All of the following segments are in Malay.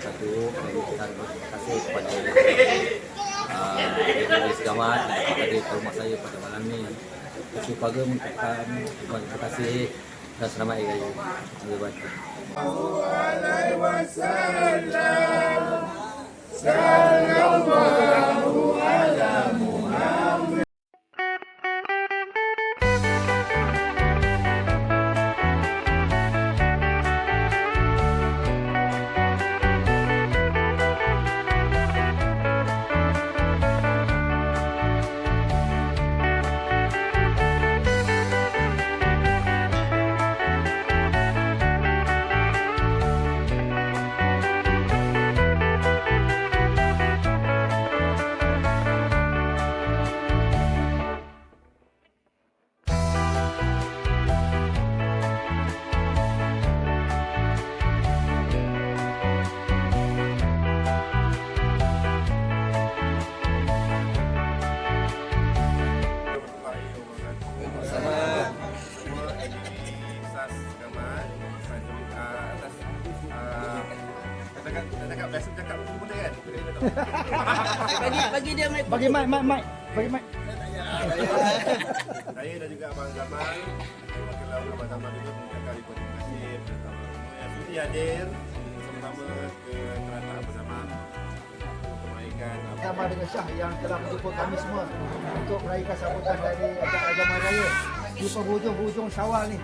satu terima kita kasih kepada uh, Ibu kepada di rumah saya pada malam ini Isu Paga mengucapkan terima kasih dan selamat hari raya. Terima kasih. Alaihi wasallam Sallallahu alaihi ini SAS Gamal uh, atas uh, katakan kita cakap biasa cakap boleh kan? Bagi bagi dia mic. Bagi mic, mic, mic. Bagi mic. Saya dan juga Abang Zaman Wakil Abang Zaman juga mengucapkan ribuan terima kasih yang sudi hadir bersama-sama ke untuk meraihkan apa Bersama dengan Syah yang telah menjemput kami semua untuk meraihkan sambutan dari Agama Raya di penghujung-hujung Syawal ni.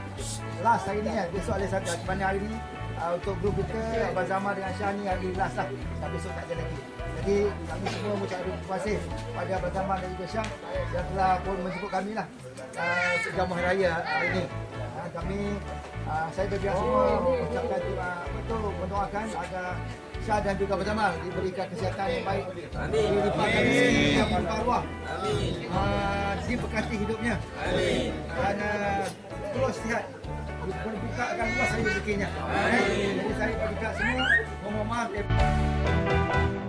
Last hari ni kan, besok ada satu mana hari ni uh, untuk grup kita Abang Zaman dengan Syah ni hari last lah. Dan besok tak ada lagi. Jadi kami semua mengucapkan terima kasih pada Abang Zaman dan juga Syah yang telah pun menjemput kami lah uh, Agama Raya hari ni. Uh, kami uh, saya berbiar semua mengucapkan terima betul mendoakan agar Syah dan juga Abang Zaman diberikan kesihatan yang baik. Amin. Dilimpahkan rezeki yang berlimpah ruah. Amin. Uh, diberkati hidupnya. Amin. Dan uh, terus sihat. Berbukakan luas saya rezekinya. Amin. Jadi saya bagi semua mohon maaf.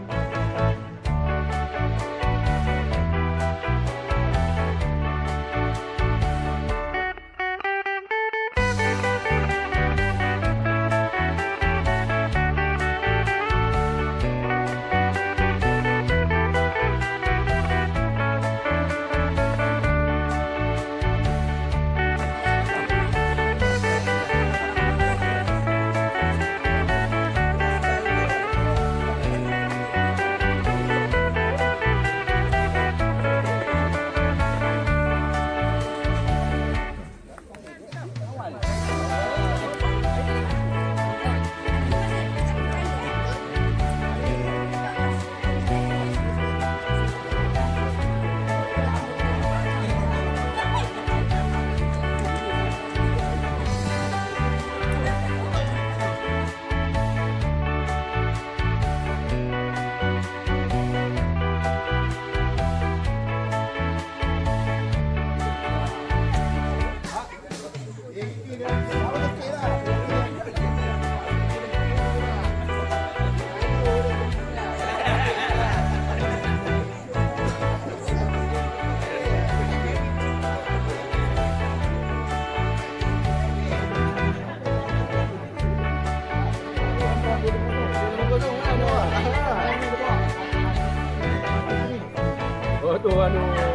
ano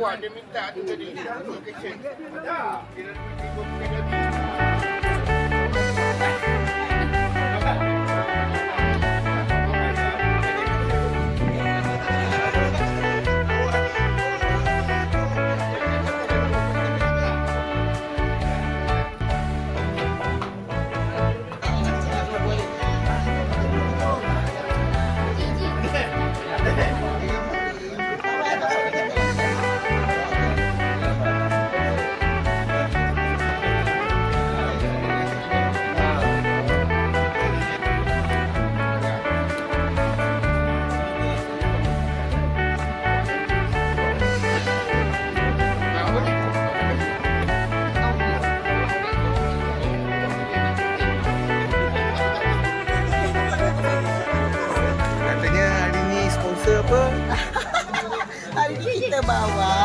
Jawab dia minta tu tadi 带回来。